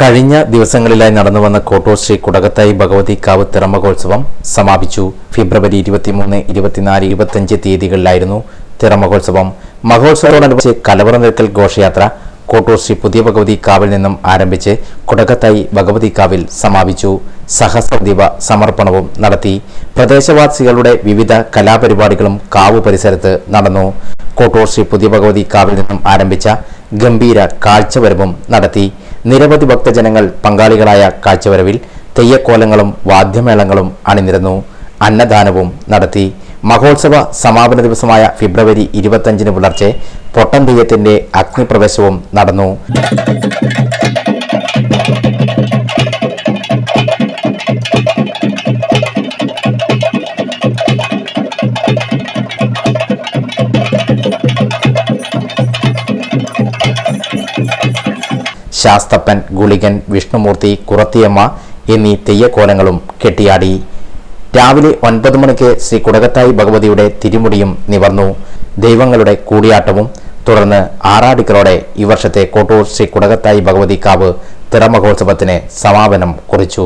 കഴിഞ്ഞ ദിവസങ്ങളിലായി നടന്നുവന്ന കോട്ടൂർ ശ്രീ കുടകത്തായി ഭഗവതി കാവ് തിറമഹോത്സവം സമാപിച്ചു. ഫെബ്രുവരി ഇരുപത്തിമൂന്ന് ഇരുപത്തിനാല് ഇരുപത്തിയഞ്ച് തീയതികളിലായിരുന്നു തിറമഹോത്സവം. മഹോത്സവത്തോടനുബന്ധിച്ച് കലവറ നിൽക്കൽ ഘോഷയാത്ര കോട്ടൂർ ശ്രീ പുതിയ ഭഗവതി കാവിൽ നിന്നും ആരംഭിച്ച് കുടകത്തായി ഭഗവതി കാവിൽ സമാപിച്ചു. സഹസ്രദീപ സമർപ്പണവും നടത്തി. പ്രദേശവാസികളുടെ വിവിധ കലാപരിപാടികളും കാവ് പരിസരത്ത് നടന്നു. കോട്ടൂർ ശ്രീ പുതിയ ഭഗവതി കാവിൽ നിന്നും ആരംഭിച്ച ഗംഭീര കാഴ്ചവരവും നടത്തി. നിരവധി ഭക്തജനങ്ങൾ പങ്കാളികളായ കാഴ്ചവരവിൽ തെയ്യക്കോലങ്ങളും വാദ്യമേളങ്ങളും അണിനിരന്നു. അന്നദാനവും നടത്തി. മഹോത്സവ സമാപന ദിവസമായ ഫെബ്രുവരി ഇരുപത്തഞ്ചിന് പുലർച്ചെ പൊട്ടൻ തെയ്യത്തിന്റെ അഗ്നിപ്രവേശവും നടന്നു. ശാസ്തപ്പൻ ഗുളികൻ വിഷ്ണുമൂർത്തി കുറത്തിയമ്മ എന്നീ തെയ്യക്കോലങ്ങളും കെട്ടിയാടി. രാവിലെ ഒൻപത് മണിക്ക് ശ്രീ കുടകത്തായി ഭഗവതിയുടെ തിരുമുടിയും നിവർന്നു. ദൈവങ്ങളുടെ കൂടിയാട്ടവും തുടർന്ന് ആറാടിക്കലോടെ ഈ വർഷത്തെ കോട്ടൂർ ശ്രീ കുടകത്തായി ഭഗവതി കാവ് തിറമഹോത്സവത്തിന് സമാപനം കുറിച്ചു.